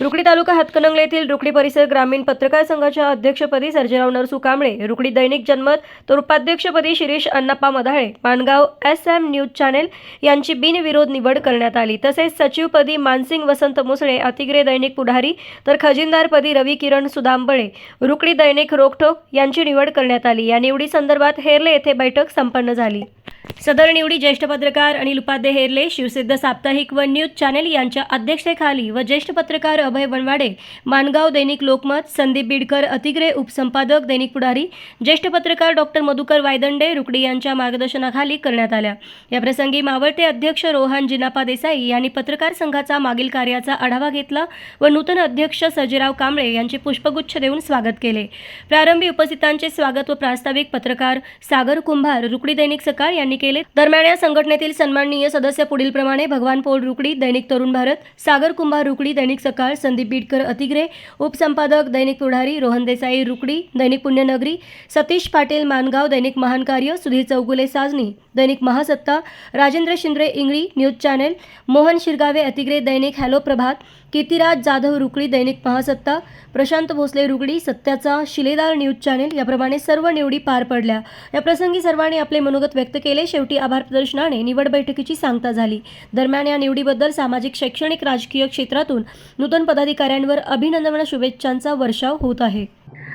रुकडी तालुका हातकणंगले येथील रुकडी परिसर ग्रामीण पत्रकार संघाच्या अध्यक्षपदी सर्जेराव नरसू कांबळे रुकडी दैनिक जनमत तर उपाध्यक्षपदी Shirish Annappa Madhale Mangaon S M news channel यांची बिनविरोध निवड करण्यात आली. तसेच सचिवपदी मानसिंग वसंत मुसळे अतिग्रे दैनिक पुढारी तर खजिनदारपदी रवी किरण सुदांबळे रुकडी दैनिक रोकठोक यांची निवड करण्यात आली. या निवडीसंदर्भात हेरले येथे बैठक संपन्न झाली. सदर निवडी ज्येष्ठ पत्रकार अनिल उपाध्ये हेरले शिवसिद्ध साप्ताहिक व न्यूज चॅनेल यांच्या अध्यक्षतेखाली व ज्येष्ठ पत्रकार अभय वनवाडे मानगाव दैनिक लोकमत संदीप बिडकर अतिग्रे उपसंपादक दैनिक पुढारी ज्येष्ठ पत्रकार डॉक्टर मधुकर वायदंडे रुकडी यांच्या मार्गदर्शनाखाली करण्यात आल्या. याप्रसंगी मावळते अध्यक्ष रोहन जिनापा देसाई यांनी पत्रकार संघाचा मागील कार्याचा आढावा घेतला व नूतन अध्यक्ष सर्जेराव कांबळे यांचे पुष्पगुच्छ देऊन स्वागत केले. प्रारंभी उपस्थितांचे स्वागत व प्रास्ताविक पत्रकार सागर कुंभार रुकडी दैनिक सकाळ यांनी केले. दरम्यान या संघटनेतील सन्माननीय सदस्य पुढील प्रमाणे भगवान पोळ रुकडी दैनिक तरुण भारत सागर कुंभार रुकडी दैनिक सकाळ संदीप बीडकर अतिग्रे उपसंपादक दैनिक पुढारी रोहन देसाई रुकडी दैनिक पुण्यनगरी सतीश पाटील मानगाव दैनिक महान कार्य Sudhir Chougule Sajni Dainik Mahasatta Rajendra Shindre Ingali news channel Mohan Shirgave Atigre Dainik hello Prabhat Kirtiraj Jadhav Rukadi Dainik Mahasatta Prashant Bhosale Rukadi सत्याचा शिलेदार न्यूज चॅनेल याप्रमाणे सर्व निवडी पार पडल्या. या प्रसंगी सर्वांनी आपले मनोगत व्यक्त केले. शेवटी आभार प्रदर्शनाने निवड बैठकीची सांगता झाली. दरम्यान या निवडीबद्दल सामाजिक शैक्षणिक राजकीय क्षेत्रातून नूतन पदाधिकाऱ्यांवर अभिनंदन शुभेच्छांचा वर्षाव होत आहे.